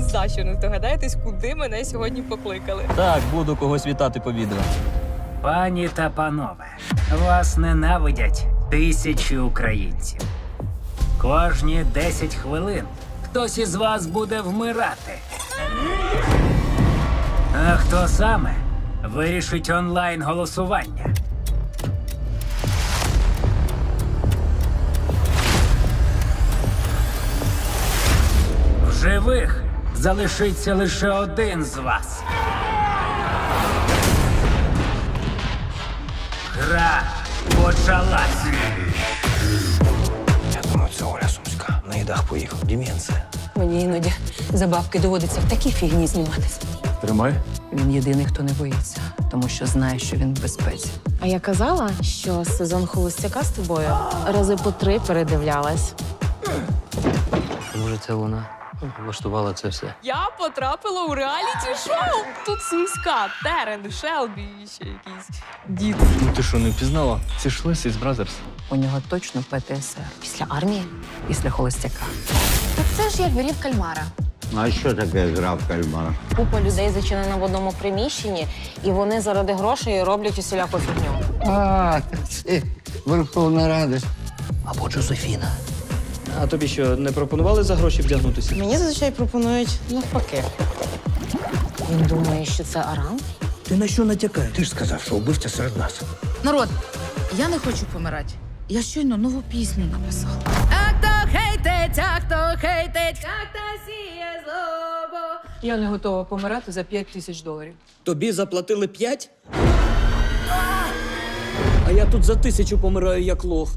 шкода, що не здогадаєтесь, куди мене сьогодні покликали. Так, буду когось вітати по відео. Пані та панове, вас ненавидять тисячі українців. Кожні 10 хвилин хтось із вас буде вмирати. А хто саме вирішить онлайн голосування? В живих залишиться лише один з вас. Гра почалась. Я думаю, це Оля Сумська. На їдах поїхав. Деменція. Мені іноді за бабки доводиться в такій фігні зніматися. Тримай. Він єдиний, хто не боїться, тому що знає, що він в безпеці. А я казала, що сезон холостяка з тобою рази по три передивлялась. Може, це вона влаштувала це все. Я потрапила у реаліті шоу. Тут Сумська, Терен, Шелбі і ще якийсь дід. Ну ти що, не впізнала? Це ж Лесі з Бразерс. У нього точно ПТСР Після армії. після холостяка. Так це ж як грів кальмара. А що таке гра в кальмара? Купа людей зачинена в одному приміщенні, і вони заради грошей роблять усіляку фігню. А, це Верховна Рада. Або Джозефіна. А тобі що, не пропонували за гроші вдягнутися? Мені зазвичай пропонують навпаки. Він думає, що це Арам? Ти на що натякаєш? Ти ж сказав, що вбивця серед нас. Народ, я не хочу помирати. Я щойно нову пісню написала. А хто хейтить, а хто хейтить, а хто сіє злобо. Я не готова помирати за 5 тисяч доларів. Тобі заплатили п'ять? А я тут за тисячу помираю як лох.